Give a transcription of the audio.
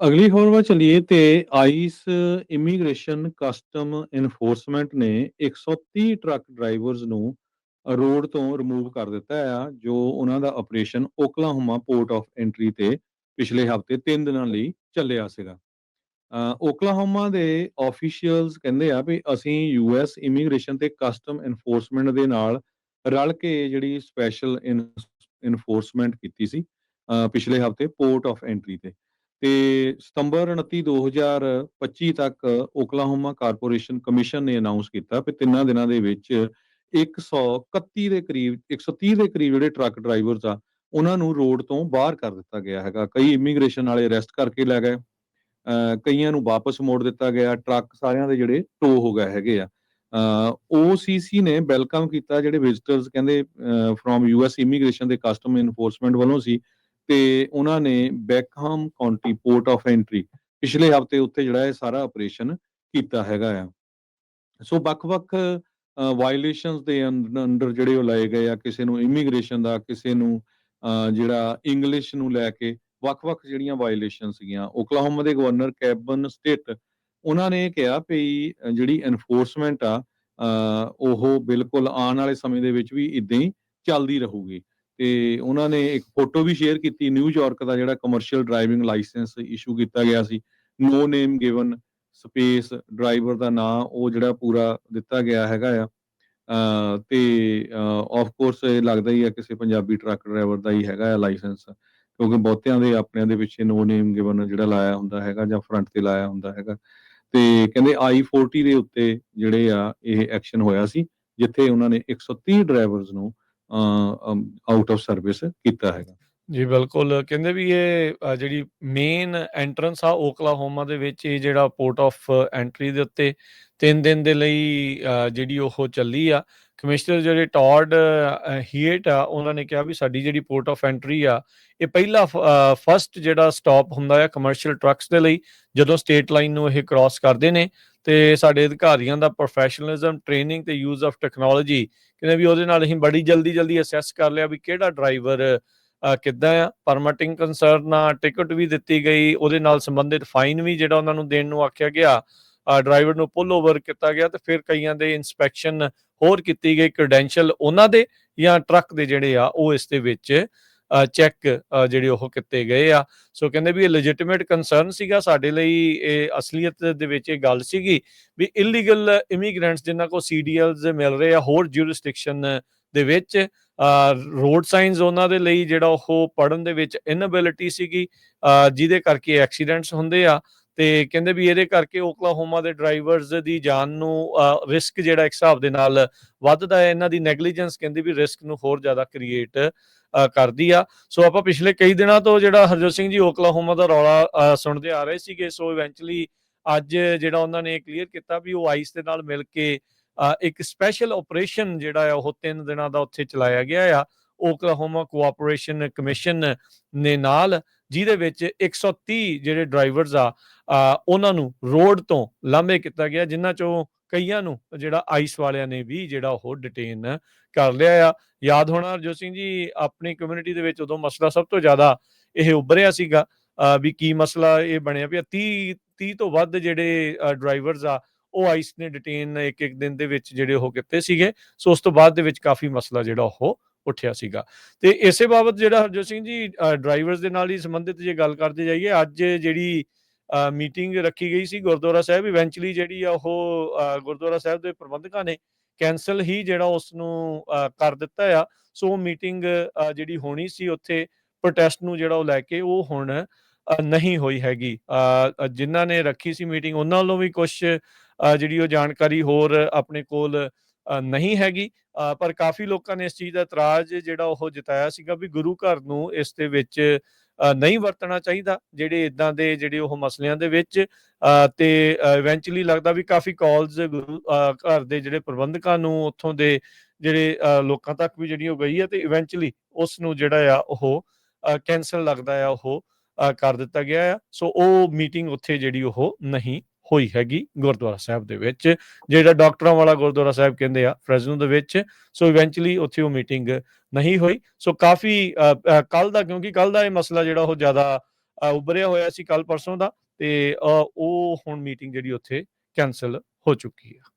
ਅਗਲੀ ਖਬਰ ਵੱਲ ਚੱਲੀਏ ਤੇ ਆਈਸ ਇਮੀਗ੍ਰੇਸ਼ਨ ਕਸਟਮ ਇਨਫੋਰਸਮੈਂਟ ਨੇ 130 ਟਰੱਕ ਡਰਾਈਵਰਸ ਨੂੰ ਰੋਡ ਤੋਂ ਰਿਮੂਵ ਕਰ ਦਿੱਤਾ ਆ, ਜੋ ਉਹਨਾਂ ਦਾ operation Oklahoma port of entry ਤੇ ਪਿਛਲੇ ਹਫ਼ਤੇ 3 ਦਿਨਾਂ ਲਈ ਚੱਲਿਆ ਸੀਗਾ। ਓਕਲਾਹੋਮਾ ਦੇ ਆਫੀਸ਼ੀਅਲਸ ਕਹਿੰਦੇ ਆ ਵੀ ਅਸੀਂ ਯੂਐਸ ਇਮੀਗ੍ਰੇਸ਼ਨ ਤੇ ਕਸਟਮ ਇਨਫੋਰਸਮੈਂਟ ਦੇ ਨਾਲ ਰਲ ਕੇ ਜਿਹੜੀ ਸਪੈਸ਼ਲ ਇਨਫੋਰਸਮੈਂਟ ਕੀਤੀ ਸੀ ਪਿਛਲੇ ਹਫ਼ਤੇ ਪੋਰਟ ਆਫ ਐਂਟਰੀ ਤੇ। ਤੇ ਸਤੰਬਰ 29 2025 ਤੱਕ ਓਕਲਾਹੋਮਾ ਕਾਰਪੋਰੇਸ਼ਨ ਕਮਿਸ਼ਨ ਨੇ ਅਨਾਉਂਸ ਕੀਤਾ ਕਿ ਤਿੰਨਾਂ ਦਿਨਾਂ ਦੇ ਵਿੱਚ 131 ਦੇ ਕਰੀਬ 130 ਦੇ ਕਰੀਬ ਜਿਹੜੇ ਟਰੱਕ ਡਰਾਈਵਰਸ ਆ, ਉਹਨਾਂ ਨੂੰ ਰੋਡ ਤੋਂ ਬਾਹਰ ਕਰ ਦਿੱਤਾ ਗਿਆ ਹੈਗਾ। ਕਈ ਇਮੀਗ੍ਰੇਸ਼ਨ ਵਾਲੇ ਅਰੈਸਟ ਕਰਕੇ ਲੈ ਗਏ। ਅਹ ਕਈਆਂ ਨੂੰ ਵਾਪਸ ਮੋੜ ਦਿੱਤਾ ਗਿਆ। ਟਰੱਕ ਸਾਰਿਆਂ ਦੇ ਜਿਹੜੇ ਟੋ ਹੋ ਗਏ ਹੈਗੇ ਆ। ਓਸੀਸੀ ਨੇ ਵੈਲਕਮ ਕੀਤਾ ਜਿਹੜੇ ਵਿਜ਼ਿਟਰਸ ਕਹਿੰਦੇ ਫਰੋਮ ਯੂਐਸ ਇਮੀਗ੍ਰੇਸ਼ਨ ਦੇ ਕਸਟਮ ਇਨਫੋਰਸਮੈਂਟ ਵੱਲੋਂ ਸੀ। ਤੇ ਉਹਨਾਂ ਨੇ Beckham county port of entry ਪਿਛਲੇ ਹਫ਼ਤੇ ਉੱਤੇ ਜਿਹੜਾ ਇਹ ਸਾਰਾ ਆਪਰੇਸ਼ਨ ਕੀਤਾ ਹੈਗਾ ਆ। ਸੋ ਵੱਖ-ਵੱਖ ਵਾਇਲੇਸ਼ਨਸ ਦੇ ਅੰਡਰ ਜਿਹੜੇ ਉਹ ਲਾਏ ਗਏ ਆ, ਕਿਸੇ ਨੂੰ ਇਮੀਗ੍ਰੇਸ਼ਨ ਦਾ, ਕਿਸੇ ਨੂੰ ਜਿਹੜਾ ਇੰਗਲਿਸ਼ ਨੂੰ ਲੈ ਕੇ ਵੱਖ-ਵੱਖ ਜਿਹੜੀਆਂ ਵਾਇਲੇਸ਼ਨ ਸੀਗੀਆਂ ਓਕਲਾਹੋਮਾ ਦੇ ਗਵਰਨਰ ਕੈਬਨ ਸਟੇਟ ਉਹਨਾਂ ਨੇ ਕਿਹਾ ਵੀ ਜਿਹੜੀ ਐਨਫੋਰਸਮੈਂਟ ਆ ਉਹ ਬਿਲਕੁਲ ਆਉਣ ਵਾਲੇ ਸਮੇਂ ਦੇ ਵਿੱਚ ਵੀ ਇਦਾਂ ਹੀ ਚੱਲਦੀ ਰਹੂਗੀ। ਤੇ ਉਹਨਾਂ ਨੇ ਇੱਕ ਫੋਟੋ ਵੀ ਸ਼ੇਅਰ ਕੀਤੀ ਨਿਊਯਾਰਕ ਦਾ ਜਿਹੜਾ ਕਮਰਸ਼ੀਅਲ ਡਰਾਈਵਿੰਗ ਲਾਇਸੈਂਸ ਇਸ਼ੂ ਕੀਤਾ ਗਿਆ ਸੀ। No name given space driver ਦਾ ਨਾਮ ਉਹ ਜਿਹੜਾ ਪੂਰਾ ਦਿੱਤਾ ਗਿਆ ਹੈਗਾ ਆ। ਤੇ ਆਫ ਕੋਰਸ ਇਹ ਲੱਗਦਾ ਹੀ ਆ ਕਿਸੇ ਪੰਜਾਬੀ ਟਰੱਕ ਡਰਾਈਵਰ ਦਾ ਹੀ ਹੈਗਾ ਆ ਲਾਇਸੈਂਸ ਕਿਉਂਕਿ ਬਹੁਤਿਆਂ ਦੇ ਆਪਣਿਆਂ ਦੇ ਪਿੱਛੇ ਨੋ ਨੇਮ ਗਿਵਨ ਜਿਹੜਾ ਲਾਇਆ ਹੁੰਦਾ ਹੈਗਾ ਜਾਂ ਫਰੰਟ ਤੇ ਲਾਇਆ ਹੁੰਦਾ ਹੈਗਾ। ਤੇ ਕਹਿੰਦੇ i40 ਦੇ ਉੱਤੇ ਜਿਹੜੇ ਆ, ਇਹ ਐਕਸ਼ਨ ਹੋਇਆ ਸੀ, ਜਿੱਥੇ ਉਹਨਾਂ ਨੇ 130 ਡਰਾਈਵਰਸ ਨੂੰ ਆਊਟ ਆਫ ਸਰਵਿਸ ਕੀਤਾ ਹੈਗਾ। ਜੀ, ਬਿਲਕੁਲ। ਕਹਿੰਦੇ ਵੀ ਇਹ ਜਿਹੜੀ ਮੇਨ ਐਂਟਰੈਂਸ ਆ ਓਕਲਾਹੋਮਾ ਦੇ ਵਿੱਚ, ਇਹ ਜਿਹੜਾ ਪੋਰਟ ਆਫ ਐਂਟਰੀ ਦੇ ਉੱਤੇ 3 ਦਿਨ ਦੇ ਲਈ ਜਿਹੜੀ ਉਹ ਚੱਲੀ ਆ। ਕਮਿਸ਼ਨਰ ਜਿਹੜੇ ਟੌਡ ਹੀਟ ਆ, ਉਹਨਾਂ ਨੇ ਕਿਹਾ ਵੀ ਸਾਡੀ ਜਿਹੜੀ ਪੋਰਟ ਆਫ ਐਂਟਰੀ ਆ, ਇਹ ਪਹਿਲਾ ਫਰਸਟ ਜਿਹੜਾ ਸਟਾਪ ਹੁੰਦਾ ਆ ਕਮਰਸ਼ੀਅਲ ਟਰੱਕਸ ਦੇ ਲਈ, ਜਦੋਂ ਸਟੇਟ ਲਾਈਨ ਨੂੰ ਇਹ ਕ੍ਰਾਸ ਕਰਦੇ ਨੇ। ਤੇ ਸਾਡੇ ਅਧਿਕਾਰੀਆਂ ਦਾ ਪ੍ਰੋਫੈਸ਼ਨਲਿਜ਼ਮ ਟ੍ਰੇਨਿੰਗ ਤੇ ਯੂਜ਼ ਆਫ ਟੈਕਨੋਲੋਜੀ ਕਹਿੰਦੇ ਵੀ ਉਹਦੇ ਨਾਲ ਅਸੀਂ ਬੜੀ ਜਲਦੀ ਜਲਦੀ ਅਸੈਸ ਕਰ ਲਿਆ ਵੀ ਕਿਹੜਾ ਡਰਾਈਵਰ ਕਿੱਦਾਂ ਆ। ਪਰਮਿਟਿੰਗ ਕੰਸਰਨ ਨਾਲ ਟਿਕਟ ਵੀ ਦਿੱਤੀ ਗਈ, ਉਹਦੇ ਨਾਲ ਸੰਬੰਧਿਤ ਫਾਈਨ ਵੀ ਜਿਹੜਾ ਉਹਨਾਂ ਨੂੰ ਦੇਣ ਨੂੰ ਆਖਿਆ ਗਿਆ ਡਰਾਈਵਰ ਨੂੰ ਪੁੱਲ ਓਵਰ ਕੀਤਾ ਗਿਆ ਤੇ ਫਿਰ ਕਈਆਂ ਦੇ ਇਨਸਪੈਕਸ਼ਨ ਹੋਰ ਕੀਤੀ ਗਈ ਕ੍ਰੈਡੈਂਸ਼ੀਅਲ ਉਹਨਾਂ ਦੇ ਜਾਂ ਟਰੱਕ ਦੇ ਜਿਹੜੇ ਆ, ਉਹ ਇਸ ਦੇ ਵਿੱਚ ਚੈੱਕ ਜਿਹੜੇ ਉਹ ਕੀਤੇ ਗਏ ਆ। ਸੋ ਕਹਿੰਦੇ ਵੀ ਇਹ ਲੈਜਿਟਿਮੇਟ ਕੰਸਰਨ ਸੀਗਾ ਸਾਡੇ ਲਈ, ਇਹ ਅਸਲੀਅਤ ਦੇ ਵਿੱਚ ਇਹ ਗੱਲ ਸੀਗੀ ਵੀ ਇਲੀਗਲ ਇਮੀਗ੍ਰੈਂਟਸ ਜਿਨ੍ਹਾਂ ਕੋ ਸੀਡੀਐਲਸ ਮਿਲ ਰਹੇ ਆ ਹੋਰ ਜੁਰਿਸਡਿਕਸ਼ਨ ਦੇ ਵਿੱਚ ਰੋਡ ਸਾਈਨਸ ਉਹਨਾਂ ਦੇ ਲਈ ਜਿਹੜਾ ਉਹ ਪੜਨ ਦੇ ਵਿੱਚ ਇਨੈਬਿਲਿਟੀ ਸੀਗੀ ਜਿਹਦੇ ਕਰਕੇ ਐਕਸੀਡੈਂਟਸ ਹੁੰਦੇ ਆ। ਤੇ ਕਹਿੰਦੇ ਵੀ ਇਹਦੇ ਕਰਕੇ ਓਕਲਾਹੋਮਾ ਦੇ ਡਰਾਈਵਰਸ ਦੀ ਜਾਨ ਨੂੰ ਰਿਸਕ ਜਿਹੜਾ ਇੱਕ ਹਿਸਾਬ ਦੇ ਨਾਲ ਵੱਧਦਾ ਹੈ, ਇਹਨਾਂ ਦੀ ਨੈਗਲੀਜੈਂਸ ਕਹਿੰਦੇ ਵੀ ਰਿਸਕ ਨੂੰ ਹੋਰ ਜ਼ਿਆਦਾ ਕ੍ਰੀਏਟ ਕਰਦੀ ਆ। ਸੋ ਆਪਾਂ ਪਿਛਲੇ ਕਈ ਦਿਨਾਂ ਤੋਂ ਜਿਹੜਾ ਹਰਜੋਤ ਸਿੰਘ ਜੀ ਓਕਲਾਹੋਮਾ ਦਾ ਰੌਲਾ ਸੁਣਦੇ ਆ ਰਹੇ ਸੀਗੇ, ਸੋ ਇਵੈਂਚੁਅਲੀ ਅੱਜ ਜਿਹੜਾ ਉਹਨਾਂ ਨੇ ਕਲੀਅਰ ਕੀਤਾ ਵੀ ਉਹ ਆਈਸ ਦੇ ਨਾਲ ਮਿਲ ਕੇ ਇੱਕ ਸਪੈਸ਼ਲ ਆਪਰੇਸ਼ਨ ਜਿਹੜਾ ਆ, ਉਹ 3 ਦਿਨਾਂ ਦਾ ਉੱਥੇ ਚਲਾਇਆ ਗਿਆ ਆ। ਓਕਲਾਹੋਮਾ ਕੋਆਪਰੇਸ਼ਨ ਕਮਿਸ਼ਨ ਨੇ ਨਾਲ ਜਿਹਦੇ ਵਿੱਚ 130 ਜਿਹੜੇ ਡਰਾਈਵਰਸ ਆ ਉਹਨਾਂ ਨੂੰ ਰੋਡ ਤੋਂ ਲਾਂਭੇ ਕੀਤਾ ਗਿਆ, ਜਿਨ੍ਹਾਂ ਚੋਂ ਕਈਆਂ ਨੂੰ ਜਿਹੜਾ ਆਈਸ ਵਾਲਿਆਂ ਨੇ ਵੀ ਜਿਹੜਾ ਉਹ ਡਿਟੇਨ ਕਰ ਲਿਆ ਆ। ਯਾਦ ਹੋਣਾ ਹਰਜੋਤ ਸਿੰਘ ਜੀ, ਆਪਣੀ ਕਮਿਊਨਿਟੀ ਦੇ ਵਿੱਚ ਉਦੋਂ ਮਸਲਾ ਸਭ ਤੋਂ ਜ਼ਿਆਦਾ ਇਹ ਉੱਭਰਿਆ ਸੀਗਾ ਵੀ ਕੀ ਮਸਲਾ ਇਹ ਬਣਿਆ ਵੀ 30 30 ਤੋਂ ਵੱਧ ਜਿਹੜੇ ਡਰਾਈਵਰਸ ਆ, ਉਹ ਆਈਸ ਨੇ ਡਿਟੇਨ ਇੱਕ ਇੱਕ ਦਿਨ ਦੇ ਵਿੱਚ ਜਿਹੜੇ ਉਹ ਕੀਤੇ ਸੀਗੇ। ਸੋ ਉਸ ਤੋਂ ਬਾਅਦ ਦੇ ਵਿੱਚ ਕਾਫੀ ਮਸਲਾ ਜਿਹੜਾ ਉਹ ਉੱਠਿਆ ਸੀਗਾ। ਤੇ ਇਸੇ ਬਾਬਤ ਜਿਹੜਾ ਹਰਜੋਤ ਸਿੰਘ ਜੀ ਡਰਾਈਵਰਸ ਦੇ ਨਾਲ ਹੀ ਸੰਬੰਧਿਤ ਜੇ ਗੱਲ ਕਰਦੇ ਜਾਈਏ, ਅੱਜ ਜਿਹੜੀ ਮੀਟਿੰਗ ਰੱਖੀ ਗਈ ਸੀ ਗੁਰਦੁਆਰਾ ਸਾਹਿਬ ਇਵੈਂਚੁਅਲੀ ਜਿਹੜੀ ਆ ਉਹ ਗੁਰਦੁਆਰਾ ਸਾਹਿਬ ਦੇ ਪ੍ਰਬੰਧਕਾਂ ਨੇ ਕੈਨਸਲ ਹੀ ਜਿਹੜਾ ਉਸ ਨੂੰ ਕਰ ਦਿੱਤਾ ਆ। ਸੋ ਮੀਟਿੰਗ ਜਿਹੜੀ ਹੋਣੀ ਸੀ ਉੱਥੇ ਪ੍ਰੋਟੈਸਟ ਨੂੰ ਜਿਹੜਾ ਉਹ ਲੈ ਕੇ ਉਹ ਹੁਣ ਨਹੀਂ ਹੋਈ ਹੈਗੀ। ਜਿਨ੍ਹਾਂ ਨੇ ਰੱਖੀ ਸੀ ਮੀਟਿੰਗ ਉਹਨਾਂ ਵੱਲੋਂ ਵੀ ਕੁਝ ਜਿਹੜੀ ਉਹ ਜਾਣਕਾਰੀ ਹੋਰ ਆਪਣੇ ਕੋਲ ਨਹੀਂ ਹੈਗੀ। ਪਰ ਕਾਫੀ ਲੋਕਾਂ ਨੇ ਇਸ ਚੀਜ਼ ਦਾ ਇਤਰਾਜ਼ ਜਿਹੜਾ ਉਹ ਜਤਾਇਆ ਸੀਗਾ ਵੀ ਗੁਰੂ ਘਰ ਨੂੰ ਇਸ ਦੇ ਵਿੱਚ ਨਹੀਂ ਵਰਤਣਾ ਚਾਹੀਦਾ, ਜਿਹੜੇ ਇਦਾਂ ਦੇ, ਜਿਹੜੇ ਉਹ ਮਸਲਿਆਂ ਦੇ ਵਿੱਚ ਤੇ ਇਵੈਂਚੁਅਲੀ ਲੱਗਦਾ ਵੀ ਕਾਫੀ ਕਾਲਸ ਗੁਰੂ ਘਰ ਦੇ ਜਿਹੜੇ ਪ੍ਰਬੰਧਕਾਂ ਨੂੰ ਉੱਥੋਂ ਦੇ ਜਿਹੜੇ ਲੋਕਾਂ ਤੱਕ ਵੀ ਜਿਹੜੀ ਉਹ ਗਈ ਹੈ ਤੇ ਇਵੈਂਚੁਅਲੀ ਉਸ ਨੂੰ ਜਿਹੜਾ ਆ ਉਹ ਕੈਨਸਲ ਲੱਗਦਾ ਆ, ਉਹ ਕਰ ਦਿੱਤਾ ਗਿਆ ਆ। ਸੋ ਉਹ ਮੀਟਿੰਗ ਉੱਥੇ ਜਿਹੜੀ ਉਹ ਨਹੀਂ ਹੋਈ ਹੈਗੀ ਗੁਰਦੁਆਰਾ ਸਾਹਿਬ ਦੇ ਵਿੱਚ ਜਿਹੜਾ ਡਾਕਟਰਾਂ ਵਾਲਾ ਗੁਰਦੁਆਰਾ ਸਾਹਿਬ ਕਹਿੰਦੇ ਆ ਫ੍ਰੈਜ਼ਨੋ ਦੇ ਵਿੱਚ। ਸੋ ਇਵੈਂਚੁਅਲੀ ਉੱਥੇ ਉਹ ਮੀਟਿੰਗ ਨਹੀਂ ਹੋਈ। ਸੋ ਕਾਫੀ ਕੱਲ ਦਾ ਕਿਉਂਕਿ ਕੱਲ ਦਾ ਇਹ ਮਸਲਾ ਜਿਹੜਾ ਉਹ ਜ਼ਿਆਦਾ ਅ, ਉਭਰਿਆ ਹੋਇਆ ਸੀ ਕੱਲ ਪਰਸੋਂ ਦਾ ਤੇ ਉਹ ਹੁਣ ਮੀਟਿੰਗ ਜਿਹੜੀ ਉੱਥੇ ਕੈਂਸਲ ਹੋ ਚੁੱਕੀ ਆ।